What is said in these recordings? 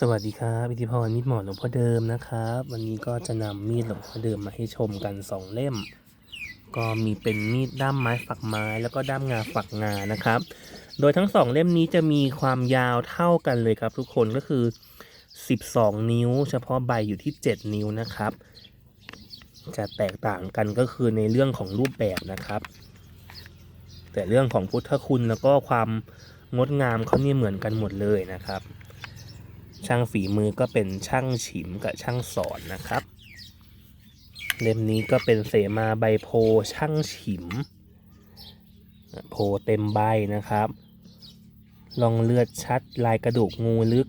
สวัสดีครับอิทธิพรมีดหมอหลวงพ่อเดิมนะครับ วันนี้ก็จะนำมีดหลวงพ่อเดิมมาให้ชมกันสองเล่ม ก็มีเป็นมีดด้ามไม้ฝักไม้แล้วก็ด้ามงาฝักงานะครับ โดยทั้งสองเล่มนี้จะมีความยาวเท่ากันเลยครับ ทุกคนก็คือ 12 นิ้ว เฉพาะใบอยู่ที่ 7 นิ้วนะครับ จะแตกต่างกันก็คือในเรื่องของรูปแบบนะครับ แต่เรื่องของพุทธคุณแล้วก็ความงดงามเขาเนี่ยเหมือนกันหมดเลยนะครับ ช่างฝีมือก็เป็นช่างฉิมกับช่างสอนนะครับ เล่มนี้ก็เป็นเสมาใบโพช่างฉิม โพเต็มใบนะครับลองเลือดชัดลายกระดูกงูลึก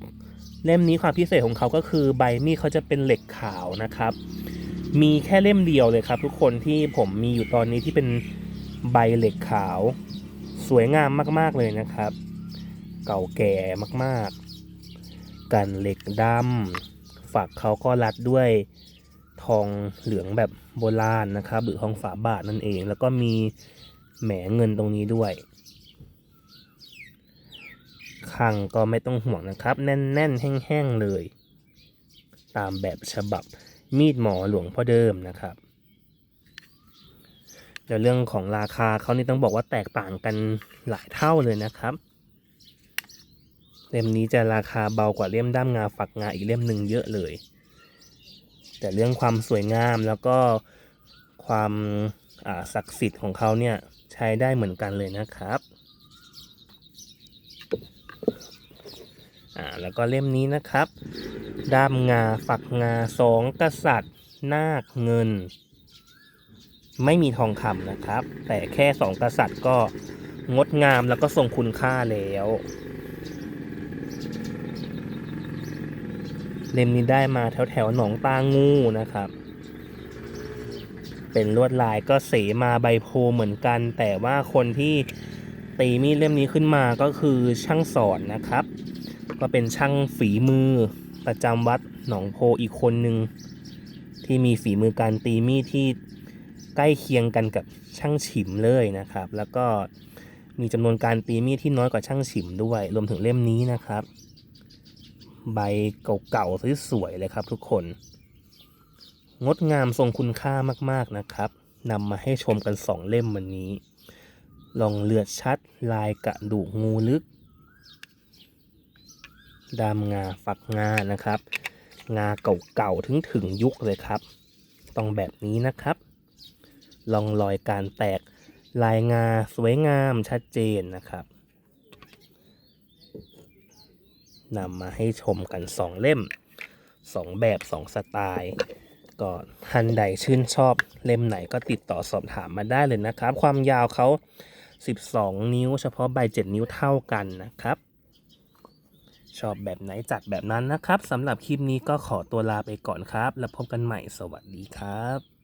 เล่มนี้ความพิเศษของเขาก็คือใบมีดเขาจะเป็นเหล็กขาวนะครับ มีแค่เล่มเดียวเลยครับ ทุกคนที่ผมมีอยู่ตอนนี้ที่เป็นใบเหล็กขาว สวยงามมากๆเลยนะครับ เก่าแก่มากๆ กันเหล็กดำฝักเขาก็รัดด้วยทองเหลืองแบบโบราณนะครับ หรือทองฝาบาทนั่นเอง แล้วก็มีแหมเงินตรงนี้ด้วยข้างก็ไม่ต้องห่วงนะครับ แน่นๆ แห้งๆ เลย ตามแบบฉบับมีดหมอหลวงพ่อเดิมนะครับเดี๋ยวเรื่องของราคาเขานี่ต้องบอกว่าแตกต่างกันหลายเท่าเลยนะครับ เล่มนี้จะราคาเบากว่าเล่มด้ามงาฝักงาอีกเล่มหนึ่งเยอะเลย แต่เรื่องความสวยงามแล้วก็ความศักดิ์สิทธิ์ของเขาเนี่ยใช้ได้เหมือนกันเลยนะครับอ่าแล้วก็เล่มนี้นะครับ ด้ามงาฝักงาสองกษัตริย์ นาคเงิน ไม่มีทองคำนะครับ แต่แค่สองกษัตริย์ก็งดงามแล้วก็ทรงคุณค่าแล้ว เล่มนี้ได้มาแถวแถวหนองตางูนะครับ เป็นลวดลายก็เสมาใบโพเหมือนกัน แต่ว่าคนที่ตีมีดเล่มนี้ขึ้นมาก็คือช่างสอนนะครับ ก็เป็นช่างฝีมือประจำวัดหนองโพอีกคนหนึ่งที่มีฝีมือการตีมีดที่ใกล้เคียงกันกับช่างฉิมเลยนะครับ แล้วก็มีจำนวนการตีมีดที่น้อยกว่าช่างฉิมด้วย รวมถึงเล่มนี้นะครับ ใบเก่าๆสวยๆเลยครับทุกคน งดงามทรงคุณค่ามากๆนะครับนำมาให้ชมกันสองเล่มวันนี้ ลองเลือดชัดลายกระดูกงูลึก ดามงาฝักงานะครับ งาเก่าๆถึงถึงยุคเลยครับ ต้องแบบนี้นะครับ ลองรอยการแตกลายงาสวยงามชัดเจนนะครับ นำมาให้ชมกัน 2 เล่ม 2 แบบ 2 สไตล์ก็ท่านใดชื่นชอบเล่มไหนก็ติดต่อสอบถามมาได้เลยนะครับ ความยาวเขา 12 นิ้ว เฉพาะใบ 7 นิ้วเท่ากันนะครับ ชอบแบบไหนจัดแบบนั้นนะครับสำหรับคลิปนี้ก็ขอตัวลาไปก่อนครับ แล้วพบกันใหม่สวัสดีครับ